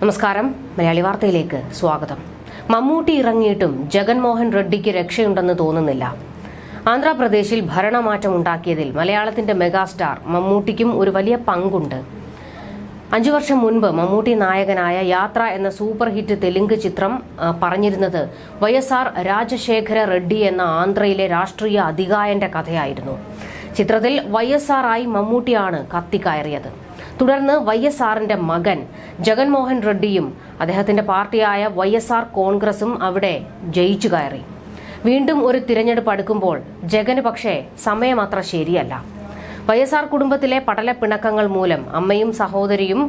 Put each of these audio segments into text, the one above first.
നമസ്കാരം. മലയാളി വാർത്തയിലേക്ക് സ്വാഗതം. മമ്മൂട്ടി ഇറങ്ങിയിട്ടും ജഗൻമോഹൻ റെഡ്ഡിക്ക് രക്ഷയുണ്ടെന്ന് തോന്നുന്നില്ല. ആന്ധ്രാപ്രദേശിൽ ഭരണമാറ്റം ഉണ്ടാക്കിയതിൽ മലയാളത്തിന്റെ മെഗാസ്റ്റാർ മമ്മൂട്ടിക്കും ഒരു വലിയ പങ്കുണ്ട്. അഞ്ചു വർഷം മുൻപ് മമ്മൂട്ടി നായകനായ യാത്ര എന്ന സൂപ്പർ ഹിറ്റ് തെലുങ്ക് ചിത്രം പറഞ്ഞിരുന്നത് Y S R Rajasekhara Reddy എന്ന ആന്ധ്രയിലെ രാഷ്ട്രീയ അധികായന്റെ കഥയായിരുന്നു. ചിത്രത്തിൽ വൈ എസ് ആർ ആയി മമ്മൂട്ടിയാണ് കത്തിക്കയറിയത്. തുടർന്ന് വൈ എസ് ആറിന്റെ മകൻ ജഗൻമോഹൻ റെഡ്ഡിയും അദ്ദേഹത്തിന്റെ പാർട്ടിയായ വൈ എസ് ആർ കോൺഗ്രസും അവിടെ ജയിച്ചു കയറി. വീണ്ടും ഒരു തിരഞ്ഞെടുപ്പ് അടുക്കുമ്പോൾ ജഗന് പക്ഷേ സമയം അത്ര ശരിയല്ല. വൈ എസ് ആർ കുടുംബത്തിലെ പടലപ്പിണക്കങ്ങൾ മൂലം അമ്മയും സഹോദരിയും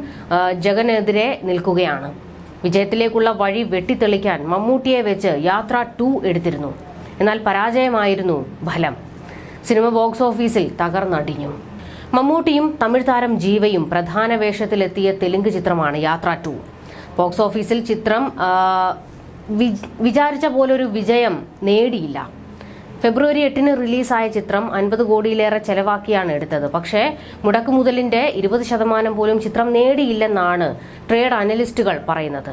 ജഗനെതിരെ നിൽക്കുകയാണ്. വിജയത്തിലേക്കുള്ള വഴി വെട്ടിത്തെളിക്കാൻ മമ്മൂട്ടിയെ വെച്ച് യാത്ര ടു എടുത്തിരുന്നു. എന്നാൽ പരാജയമായിരുന്നു ഫലം. സിനിമ ബോക്സ് ഓഫീസിൽ തകർന്നടിഞ്ഞു. മമ്മൂട്ടിയും തമിഴ് താരം ജീവയും പ്രധാന വേഷത്തിലെത്തിയ തെലുങ്ക് ചിത്രമാണ് യാത്ര ടു. ബോക്സ് ഓഫീസിൽ ചിത്രം വിചാരിച്ച ഒരു വിജയം നേടിയില്ല. ഫെബ്രുവരി എട്ടിന് റിലീസായ ചിത്രം അൻപത് കോടിയിലേറെ ചെലവാക്കിയാണ് എടുത്തത്. പക്ഷേ മുടക്കുമുതലിന്റെ ഇരുപത് ശതമാനം പോലും ചിത്രം നേടിയില്ലെന്നാണ് ട്രേഡ് അനലിസ്റ്റുകൾ പറയുന്നത്.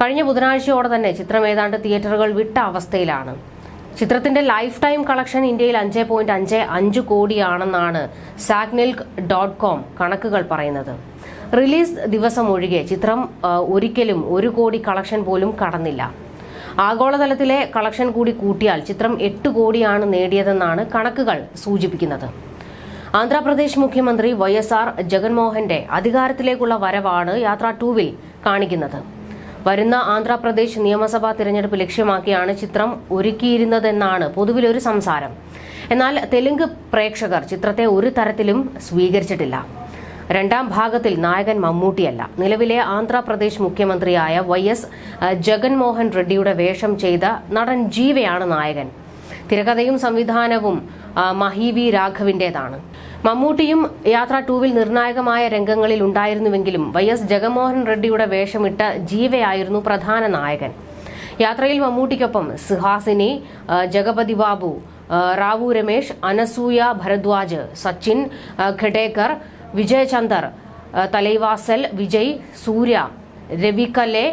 കഴിഞ്ഞ ബുധനാഴ്ചയോടെ തന്നെ ചിത്രം ഏതാണ്ട് തിയേറ്ററുകൾ വിട്ട അവസ്ഥയിലാണ്. ചിത്രത്തിന്റെ ലൈഫ് ടൈം കളക്ഷൻ ഇന്ത്യയിൽ അഞ്ച് പോയിന്റ് അഞ്ച് അഞ്ച് കോടിയാണെന്നാണ് സാഗ്നിൽക്ക് ഡോട്ട് കോം കണക്കുകൾ പറയുന്നത്. റിലീസ് ദിവസം ഒഴികെ ചിത്രം ഒരിക്കലും ഒരു കോടി കളക്ഷൻ പോലും കടന്നില്ല. ആഗോളതലത്തിലെ കളക്ഷൻ കൂടി കൂട്ടിയാൽ ചിത്രം എട്ട് കോടിയാണ് നേടിയതെന്നാണ് കണക്കുകൾ സൂചിപ്പിക്കുന്നത്. ആന്ധ്രാപ്രദേശ് മുഖ്യമന്ത്രി വൈ എസ് ആർ ജഗൻമോഹന്റെ അധികാരത്തിലേക്കുള്ള വരവാണ് യാത്ര ടൂവിൽ കാണിക്കുന്നത്. വരുന്ന ആന്ധ്രാപ്രദേശ് നിയമസഭാ തിരഞ്ഞെടുപ്പ് ലക്ഷ്യമാക്കിയാണ് ചിത്രം ഒരുക്കിയിരുന്നതെന്നാണ് പൊതുവിലൊരു സംസാരം. എന്നാൽ തെലുങ്ക് പ്രേക്ഷകർ ചിത്രത്തെ ഒരു തരത്തിലും സ്വീകരിച്ചിട്ടില്ല. രണ്ടാം ഭാഗത്തിൽ നായകൻ മമ്മൂട്ടിയല്ല. നിലവിലെ ആന്ധ്രാപ്രദേശ് മുഖ്യമന്ത്രിയായ വൈ എസ് ജഗൻമോഹൻ റെഡ്ഡിയുടെ വേഷം ചെയ്ത നടൻ ജീവയാണ് നായകൻ. തിരക്കഥയും സംവിധാനവും മഹി വി രാഘവിന്റേതാണ്. മമ്മൂട്ടിയും യാത്ര ടൂവിൽ നിർണായകമായ രംഗങ്ങളിൽ ഉണ്ടായിരുന്നുവെങ്കിലും വൈ എസ് ജഗൻമോഹൻ റെഡ്ഡിയുടെ വേഷമിട്ട ജീവയായിരുന്നു പ്രധാന നായകൻ. യാത്രയിൽ മമ്മൂട്ടിക്കൊപ്പം സുഹാസിനി ജഗപതി ബാബു റാവു രമേശ് അനസൂയ ഭരദ്വാജ് സച്ചിൻ ഖഡേക്കർ വിജയ് ചന്ദർ തലൈവാസൽ വിജയ് സൂര്യ രവികലെ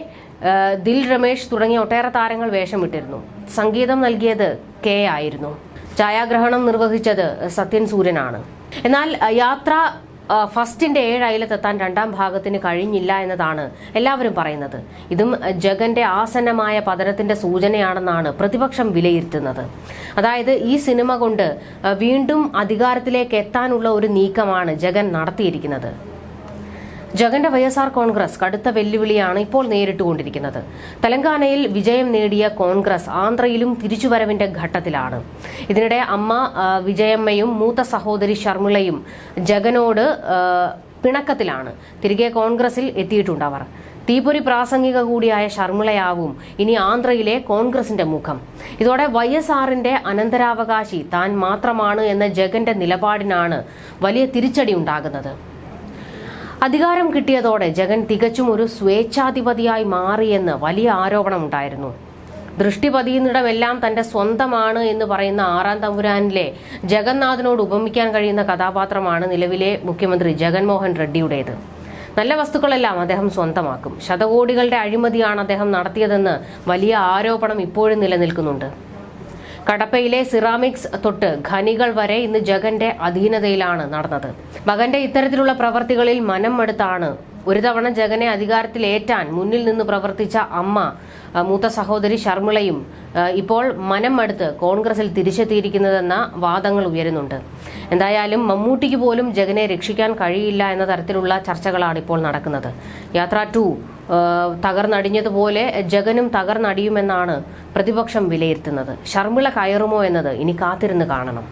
ദിൽ രമേശ് തുടങ്ങിയ ഒട്ടേറെ താരങ്ങൾ വേഷമിട്ടിരുന്നു. സംഗീതം നൽകിയത് കെ ആയിരുന്നു. ഛായാഗ്രഹണം നിർവഹിച്ചത് സത്യൻ സൂര്യനാണ്. എന്നാൽ യാത്ര ഫസ്റ്റിന്റെ ഏഴ് അയലത്തെത്താൻ രണ്ടാം ഭാഗത്തിന് കഴിഞ്ഞില്ല എന്നതാണ് എല്ലാവരും പറയുന്നത്. ഇതും ജഗന്റെ ആസന്നമായ പതനത്തിന്റെ സൂചനയാണെന്നാണ് പ്രതിപക്ഷം വിലയിരുത്തുന്നത്. അതായത് ഈ സിനിമ കൊണ്ട് വീണ്ടും അധികാരത്തിലേക്ക് എത്താനുള്ള ഒരു നീക്കമാണ് ജഗൻ നടത്തിയിരിക്കുന്നത്. ജഗന്റെ വൈഎസ്ആർ എസ് ആർ കോൺഗ്രസ് കടുത്ത വെല്ലുവിളിയാണ് ഇപ്പോൾ നേരിട്ടുകൊണ്ടിരിക്കുന്നത്. തെലങ്കാനയിൽ വിജയം നേടിയ കോൺഗ്രസ് ആന്ധ്രയിലും തിരിച്ചുവരവിന്റെ ഘട്ടത്തിലാണ്. ഇതിനിടെ അമ്മ വിജയമ്മയും മൂത്ത സഹോദരി ശർമിളയും ജഗനോട് പിണക്കത്തിലാണ്. തിരികെ കോൺഗ്രസിൽ എത്തിയിട്ടുണ്ട് അവർ. തീപ്പൊരി പ്രാസംഗിക കൂടിയായ ശർമിളയാവും ഇനി ആന്ധ്രയിലെ കോൺഗ്രസിന്റെ മുഖം. ഇതോടെ വൈ എസ് ആറിന്റെ അനന്തരാവകാശി താൻ മാത്രമാണ് എന്ന ജഗന്റെ നിലപാടിനാണ് വലിയ തിരിച്ചടി ഉണ്ടാകുന്നത്. അധികാരം കിട്ടിയതോടെ ജഗൻ തികച്ചും ഒരു സ്വേച്ഛാധിപതിയായി മാറിയെന്ന് വലിയ ആരോപണമുണ്ടായിരുന്നു. ദൃഷ്ടി പതിയുന്നിടമെല്ലാം തന്റെ സ്വന്തമാണ് എന്ന് പറയുന്ന ആറാം തമ്പുരാനിലെ ജഗന്നാഥിനോട് ഉപമിക്കാൻ കഴിയുന്ന കഥാപാത്രമാണ് നിലവിലെ മുഖ്യമന്ത്രി ജഗൻമോഹൻ റെഡ്ഡിയുടേത്. നല്ല വസ്തുക്കളെല്ലാം അദ്ദേഹം സ്വന്തമാക്കും. ശതകോടികളുടെ അഴിമതിയാണ് അദ്ദേഹം നടത്തിയതെന്ന് വലിയ ആരോപണം ഇപ്പോഴും നിലനിൽക്കുന്നുണ്ട്. കടപ്പയിലെ സിറാമിക്സ് തൊട്ട് ഖനികൾ വരെ ഇന്ന് ജഗന്റെ അധീനതയിലാണ് നടന്നത്. മകന്റെ ഇത്തരത്തിലുള്ള പ്രവർത്തികളിൽ മനം മടുത്താണ് ഒരു തവണ ജഗനെ അധികാരത്തിലേറ്റാൻ മുന്നിൽ നിന്ന് പ്രവർത്തിച്ച അമ്മ മൂത്ത സഹോദരി ശർമിളയും ഇപ്പോൾ മനം മടുത്ത് കോൺഗ്രസിൽ തിരിച്ചെത്തിയിരിക്കുന്നതെന്ന വാദങ്ങൾ ഉയരുന്നുണ്ട്. എന്തായാലും മമ്മൂട്ടിക്ക് പോലും ജഗനെ രക്ഷിക്കാൻ കഴിയില്ല എന്ന തരത്തിലുള്ള ചർച്ചകളാണ് ഇപ്പോൾ നടക്കുന്നത്. യാത്ര ടു തകർന്നടിഞ്ഞതുപോലെ ജഗനും തകർന്നടിയുമെന്നാണ് പ്രതിപക്ഷം വിലയിരുത്തുന്നത്. ശർമിള കയറുമോ എന്നത് ഇനി കാത്തിരുന്ന് കാണണം.